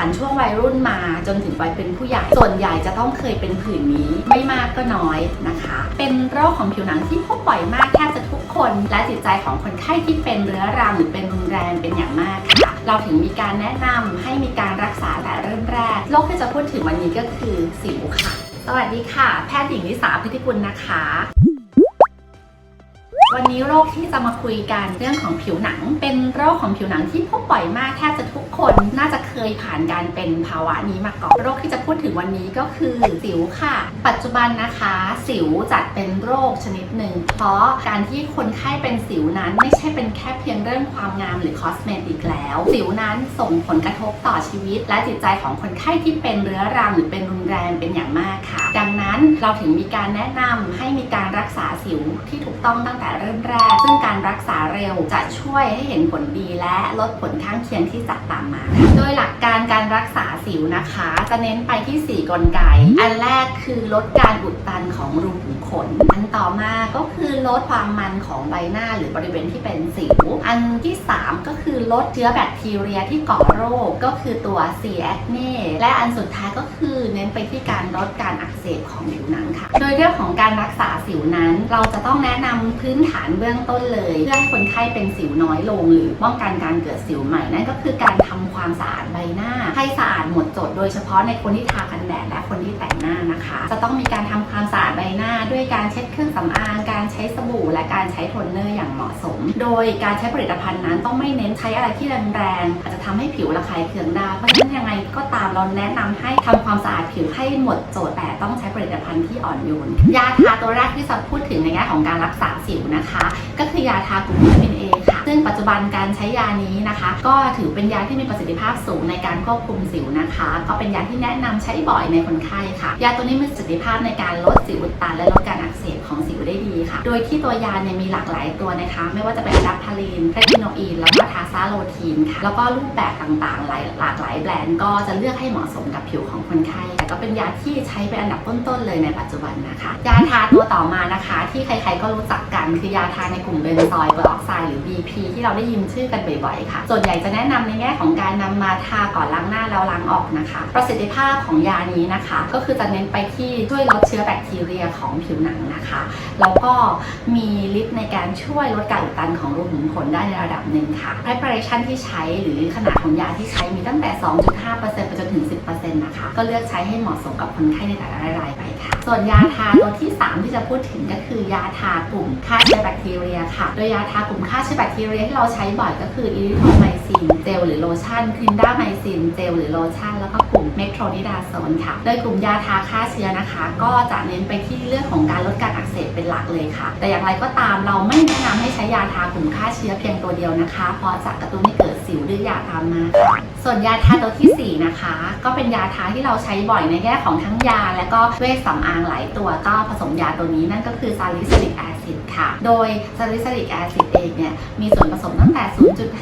านช่วงวัยรุ่นมาจนถึงวัยเป็นผู้ใหญ่ ส่วนใหญ่จะต้องเคยเป็นผื่นนี้ ไม่มากก็น้อยนะคะ เป็นโรคของผิวหนังที่พบบ่อยมากแทบจะทุกคน และจิตใจของคนไข้ที่เป็นเรื้อรังหรือเป็นรุนแรงเป็นอย่างมากค่ะ เราถึงมีการแนะนำให้มีการรักษาแต่เริ่มแรก โรคที่จะพูดถึงวันนี้ก็คือสิวค่ะ สวัสดีค่ะ แพทย์หญิงนิสาพิธิกุลนะคะวันนี้โรคที่จะมาคุยกันเรื่องของผิวหนัง เป็นโรคของผิวหนังที่พบบ่อยมากแทบจะ คนน่าจะเคยผ่านการเป็นภาวะนี้มาก่อน โรคที่จะพูดถึงวันนี้ก็คือสิวค่ะ ปัจจุบันนะคะ สิวจัดเป็นโรคชนิดหนึ่ง เพราะการที่คนไข้เป็นสิวนั้นไม่ใช่เป็นแค่เพียงเรื่องความงามหรือคอสเมติกแล้ว สิวนั้นส่งผลกระทบต่อชีวิต และจิตใจของคนไข้ที่เป็นเรื้อรังหรือเป็นรุนแรงเป็นอย่างมากค่ะ ดังนั้น เราถึงมีการแนะนำให้มีการรักษาสิวที่ถูกต้องตั้งแต่เริ่มแรก ซึ่งการรักษาเร็วจะช่วยให้เห็นผลดีและลดผลข้างเคียงที่จะตามมา โดยหลักการการรักษาสิวนะคะ จะเน้นไปที่ 4 กลไก อันแรกคือลดการอุดตันของรูขุมขน อันต่อมาก็คือลดความมันของใบหน้าหรือบริเวณที่เป็นสิว อันที่ 3 ก็คือลดเชื้อแบคทีเรียที่ก่อโรคก็คือตัว C. acne และอันสุดท้ายก็คือเน้นไปที่การลดการอักเสบของผิวหนังค่ะ โดยเรื่องของการรักษาสิวนั้น เราจะต้องแนะนำพื้นฐานเบื้องต้นเลย เพื่อให้คนไข้เป็นสิวน้อยลง หรือป้องกันการเกิดสิวใหม่นั่นก็คือการทำความสะอาดใบหน้า ให้สะอาดหมดจด โดยเฉพาะในคนที่ทากันแดดและคนที่แต่งหน้านะคะ จะต้องมีการทำความสะอาดใบหน้า ด้วยการเช็ดเครื่องสำอางการใช้สบู่ และการใช้โทนเนอร์อย่างเหมาะสม โดยการใช้ผลิตภัณฑ์นั้นต้องไม่เน้นใช้อะไรที่แรงๆอาจจะทำให้ผิวระคายเคืองได้เพราะฉะนั้นยังไงก็ตามเราแนะนำให้ทำความสะอาดผิวให้หมดจดแต่ต้องใช้ผลิตภัณฑ์ที่อ่อนโยน ยาทาตัวแรกที่จะพูดถึงในแง่ของการรักษาสิวนะคะ ก็คือยาทากลุ่มวิตามินเอค่ะ ซึ่งปัจจุบันการใช้ยานี้นะคะ ก็ถือเป็นยาที่มีประสิทธิภาพสูงในการควบคุมสิวนะคะ ก็เป็นยาที่แนะนำใช้บ่อยในคนไข้ค่ะ ยาตัวนี้มีประสิทธิภาพในการลดสิวอุดตันและลดการอักเสบของสิวได้ดีค่ะ โดยที่ตัวยาเนี่ยมีหลากหลายตัวนะคะ ไม่ว่าจะเป็นดับพาลีนเรติโนอีนแล้วก็ทา ซาโลทีนค่ะแล้วก็รูปแบบต่างๆ หลายหลากหลายแบรนด์ก็จะเลือกให้เหมาะสมกับผิวของคนไข้แต่ก็เป็นยาที่ใช้เป็นอันดับต้นๆเลยในปัจจุบันนะคะ ยาทาตัวต่อมานะคะ ที่ใครๆก็รู้จักกันคือยาทาในกลุ่มเบนซอยเปอร์ออกไซด์หรือ BP ที่เราได้ยินชื่อกันบ่อยๆค่ะ ส่วนใหญ่จะแนะนำในแง่ของการนำมาทาก่อนล้างหน้าแล้วล้างออกนะคะ ประสิทธิภาพของยานี้นะคะ ก็คือจะเน้นไปที่ช่วยลดเชื้อแบคทีเรียของผิวหนังนะคะแล้วก็มีฤทธิ์ในการช่วยลดการอุดตันของรูขุมขนได้ในระดับหนึ่งค่ะ preparation ที่ใช้หรือขนาดของยาที่ใช้มีตั้งแต่ 2.5%ไปจนถึง 10%นะคะ ก็เลือกใช้ให้เหมาะสมกับคนไข้ในแต่ละรายไปค่ะ ส่วนยาทาตัวที่ 3 ที่จะพูดถึงก็คือยาทากลุ่มฆ่าเชื้อแบคทีเรียค่ะ โดยยาทากลุ่มฆ่าเชื้อแบคทีเรียที่เราใช้บ่อยก็คืออิริโทไมซินเจลหรือโลชั่นคลินด้าไมซินเจลหรือโลชั่นแล้วก็กลุ่มเมโทรนิดาโซนค่ะ โดยกลุ่มยาทาฆ่าเชื้อนะคะ ก็จะเน้นไปที่เรื่องของการลดการอักเสบเป็นหลักเลยค่ะ แต่อย่างไรก็ตามเราไม่แนะนำให้ใช้ยาทากลุ่มฆ่าเชื้อเพียงตัวเดียวนะคะ เพราะจะกระตุ้นให้เกิดสิวดื้อยาตามมาค่ะส่วนยาทาตัวทีสี่ 4 นะคะ ก็เป็นยาทาที่เราใช้บ่อยในแง่ของทั้งยา และก็เวชสำอางหลายตัวก็ผสมยาตัวนี้นั่นก็คือซาลิซิลิกแอซ ดค่ะ โดยซาลิซิลิกแอซิดเองเนี่ยมีส่วนผสมตั้งแต่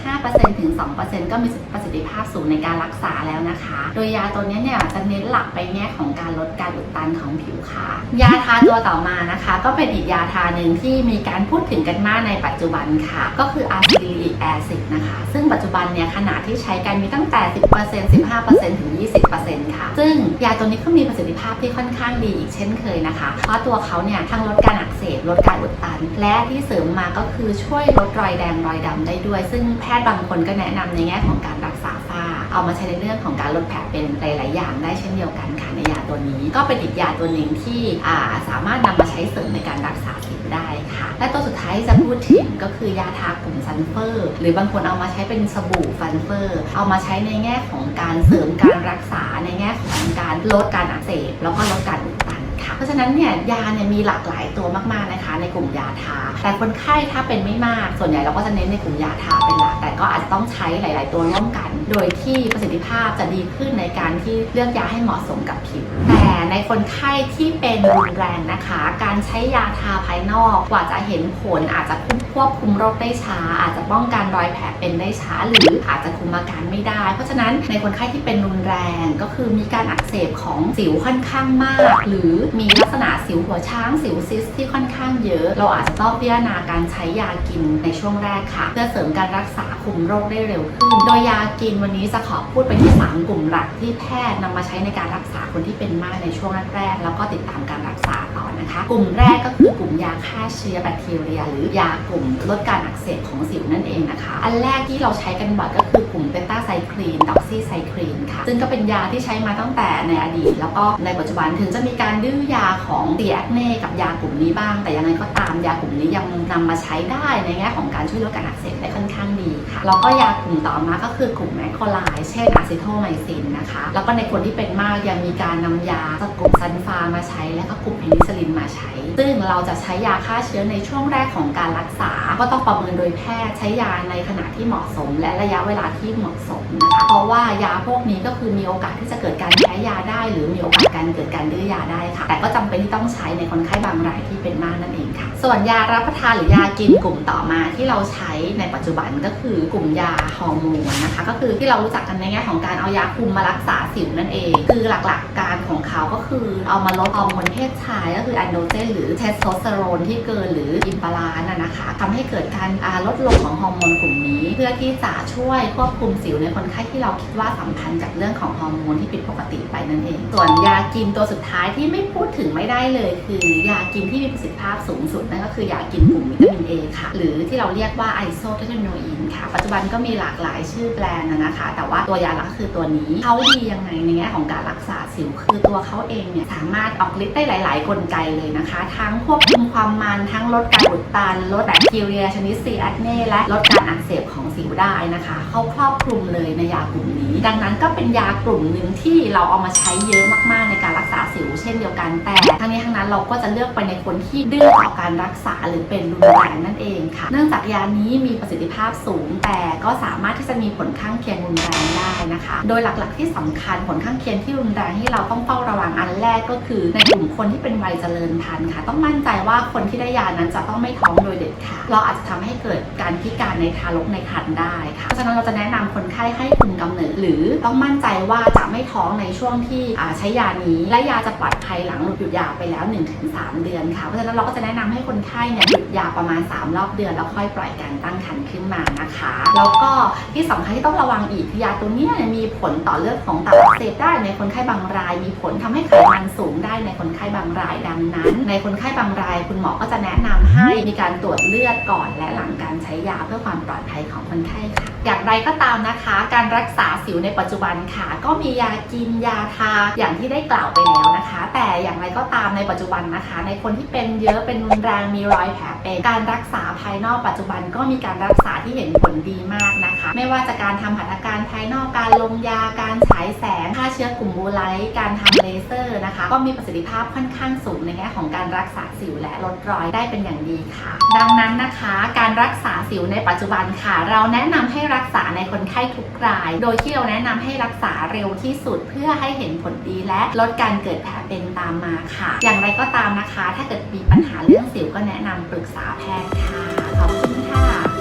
0.5%ถึง 2%ก็มีประสิทธิภาพสูงในการรักษาแล้วนะคะ โดยยาตัวนี้เนี่ยจะเน้นหลักไปแง่ของการลดการอุดตันของผิวค่ะ ยาทาตัวต่อมานะคะ ก็เป็นอีกยาทาหนึ่งที่มีการพูดถึงกันมากในปัจจุบันค่ะ ก็คืออะซิลิลิกแอซิดนะคะ ซึ่งปัจจุบันเนี่ยขนาดที่ใช้กันมีตั้งแต่ 10% 15%ถึง 20%ค่ะ ซึ่งยาตัวนี้ก็มีประสิทธิภาพที่ค่อนข้างดีอีกเช่นเคยนะคะ เพราะตัวเขาเนี่ยทั้งลดการอักเสบลดการอุดตัน และที่เสริมมาก็คือช่วยลดรอยแดงรอยดำได้ด้วย ซึ่งแพทย์บางคนก็แนะนำในแง่ของการรักษาฝ้า เอามาใช้ในเรื่องของการลดแผลเป็นหลาย ๆ อย่างได้เช่นเดียวกันค่ะในยาตัวนี้ ก็เป็นอีกยาตัวหนึ่งที่าสามารถนำมาใช้เสริมในการรักษาสิวได้ค่ะ และตัวสุดท้ายที่จะพูดถึงก็คือยาทากลุ่มซันเฟอร์ หรือบางคนเอามาใช้เป็นสบู่ฟันเฟอร์ เอามาใช้ในแง่ของการเสริมการรักษาในแง่ของการลดการอักเสบแล้วก็ลดการอุดตัน ค่ะ เพราะฉะนั้นเนี่ยยาเนี่ยมีหลากหลายตัวมากๆนะคะ ในกลุ่มยาทา แต่คนไข้ถ้าเป็นไม่มากส่วนใหญ่เราก็จะเน้นในกลุ่มยาทาเป็นหลัก แต่ก็อาจจะต้องใช้หลาย ๆ ตัวร่วมกัน โดยที่ประสิทธิภาพจะดีขึ้นในการที่เลือกยาให้เหมาะสมกับผิว แต่ในคนไข้ที่เป็นรุนแรงนะคะ การใช้ยาทา ภายนอก กว่าจะเห็นผลอาจจะควบคุมโรคได้ช้า อาจจะป้องกันรอยแผลเป็นได้ช้า หรืออาจจะคุมอาการไม่ได้ เพราะฉะนั้นในคนไข้ที่เป็นรุนแรงก็คือมีการอักเสบของสิวค่อนข้างมาก หรือมีลักษณะสิวหัวช้างสิวซิสที่ค่อนข้างเยอะ เราอาจจะต้องพิจารณาการใช้ยากินในช่วงแรกค่ะ เพื่อเสริมการรักษาคุมโรคได้เร็วขึ้น โดยยากินวันนี้จะขอพูดไปที่สามกลุ่มหลักที่แพทย์นำมาใช้ในการรักษาคนที่เป็นมากในช่วงแรกๆแล้วก็ติดตามการรักษาต่อนะคะ กลุ่มแรกก็คือกลุ่มยาฆ่าเชื้อแบคทีเรีย หรือยากลุ่มลดการอักเสบของสิวนั่นเองนะคะ อันแรกที่เราใช้กันบ่อยก็คือกลุ่มเบต้าไซคลีนดอกซี่ไซคลีนค่ะ ซึ่งก็เป็นยาที่ใช้มาตั้งแต่ในอดีต แล้วก็ในปัจจุบันถึงจะมีการดื้อยาของเตียแอคเน่กับยากลุ่มนี้บ้าง แต่ยังไงก็ตามยากลุ่มนี้ยังนำมาใช้ได้ในแง่ของการช่วยลดการอักเสบได้ค่อนข้างดีค่ะแล้วก็ยากลุ่มต่อมาก็คือกลุ่มแมคโครไลด์เช่นอะซิโทไมซินนะคะ แล้วก็ในคนที่เป็นมากยังมีการนำยาจากกลุ่มซันฟามาใช้ และก็กลุ่มเพนิซิลินมาใช้ ซึ่งเราจะใช้ยาฆ่าเชื้อในช่วงแรกของการรักษา ก็ต้องประเมินโดยแพทย์ใช้ยาในขณะที่เหมาะสม และระยะเวลาที่เหมาะสมนะคะเพราะว่ายาพวกนี้ก็คือมีโอกาสที่จะเกิดการแพ้ยาได้ หรือมีโอกาสการเกิดการดื้อยาได้ค่ะ แต่ก็จำเป็นที่ต้องใช้ในคนไข้บางรายที่เป็นมากนั่นเองค่ะ ส่วนยารับประทานหรือยากินกลุ่มต่อมาที่เราใช้ในปัจจุบันก็คือือกลุ่มยาฮอร์โมนนะคะ ก็คือที่เรารู้จักกันในแง่ของการเอายาคุมมารักษาสิวนั่นเอง คือหลักๆการของเขาก็คือเอามาลดฮอร์โมนเพศชาย ก็คือแอนโดเจนหรือเทสโทสเตอโรนที่เกินหรืออิมบาลานซ์นะคะทำให้เกิดการลดลงของฮอร์โมนกลุ่มนี้ เพื่อที่จะช่วยควบคุมสิวในคนไข้ที่เราคิดว่าสัมพันธ์กับเรื่องของฮอร์โมนที่ผิดปกติไปนั่นเอง ส่วนยากินตัวสุดท้ายที่ไม่พูดถึงไม่ได้เลย คือยากินที่มีประสิทธิภาพสูงสุดนั่นก็คือยากินกลุ่มวิตามิน A ค่ะ หรือที่เราเรียกว่าไอโซเทโนอีนค่ะปัจจุบันก็มีหลากหลายชื่อแบรนด์นะคะ แต่ว่าตัวยาหลักคือตัวนี้เขาดียังไงในแง่ของการรักษาสิวคือตัวเขาเองเนี่ยสามารถออกฤทธิ์ได้หลาย ๆ กลไกเลยนะคะ ทั้งควบคุมความมันทั้งลดการอุดตัน ลดแบคทีเรีย ชนิดซีแอคเน่และลดการอักเสบของสิวได้นะคะเขาครอบคลุมเลยในยากลุ่มนี้ ดังนั้นก็เป็นยากลุ่มหนึ่งที่เราเอามาใช้เยอะมาก ๆ ในการรักษาสิวเช่นเดียวกันแต่ทั้งนี้ทั้งนั้นเราก็จะเลือกไปในคนที่ดื้อต่อการรักษาหรือเป็นรุนแรงนั่นเองค่ะ เนื่องจากยานี้มีประสิทธิภาพสูงแต่ก็สามารถที่จะมีผลข้างเคียงรุนแรงได้นะคะ โดยหลักๆที่สำคัญผลข้างเคียงที่รุนแรงที่เราต้องเฝ้าระวังอันแรกก็คือในกลุ่มคนที่เป็นวัยเจริญพันธุ์ค่ะ ต้องมั่นใจว่าคนที่ได้ยานั้นจะต้องไม่ท้องโดยเด็ดขาดเราอาจจะทำให้เกิดการพิการในทารกในครรภ์ได้ค่ะเพราะฉะนั้นเราจะแนะนำคนไข้ให้คุมกำเนิด หรือต้องมั่นใจว่าจะไม่ท้องในช่วงที่ใช้ยานี้ และยาจะปลอดภัยหลังหยุดยาไปแล้ว 1-3 เดือนค่ะเพราะฉะนั้นเราก็จะแนะนำให้คนไข้เนี่ยหยุดยาประมาณ 3 รอบเดือนแล้วค่อยปล่อยการตั้งครรภ์ขึ้นมานะคะแล้วก็ที่สำคัญที่ต้องระวังอีกคือยาตัวเนี้ยมีผลต่อเลือดของตับอักเสบได้ในคนไข้บางราย มีผลทำให้ไขมันสูงได้ในคนไข้บางรายดังนั้น ในคนไข้บางราย คุณหมอก็จะแนะนำให้มีการตรวจเลือดก่อนและหลังการใช้ยาเพื่อความปลอดภัยของคนไข้ค่ะอย่างไรก็ตามนะคะ การรักษาสิวในปัจจุบันค่ะ ก็มียากินยาทาอย่างที่ได้กล่าวไปแล้วนะคะ แต่อย่างไรก็ตามในปัจจุบันนะคะ ในคนที่เป็นเยอะเป็นรุนแรงมีรอยแผลเป็นการรักษาภายนอกปัจจุบันก็มีการรักษาที่เห็นผลดีมากนะคะ ไม่ว่าจะการทำหัตถการภายนอกการลงยาการฉายแสงฆ่าเชื้อกลุ่มบูไลท์การทำเลเซอร์นะคะ ก็มีประสิทธิภาพค่อนข้างสูงในแง่ของการรักษาสิวและลดรอยได้เป็นอย่างดีค่ะ ดังนั้นนะคะ การรักษาสิวในปัจจุบันค่ะ เราแนะนำให้รักษาในคนไข้ทุกราย โดยที่เราแนะนำให้รักษาเร็วที่สุดเพื่อให้เห็นผลดีและลดการเกิดแผลเป็นตามมาค่ะ อย่างไรก็ตามนะคะ ถ้าเกิดมีปัญหาเรื่องสิวก็แนะนำปรึกษาแพทย์ค่ะขอบคุณค่ะ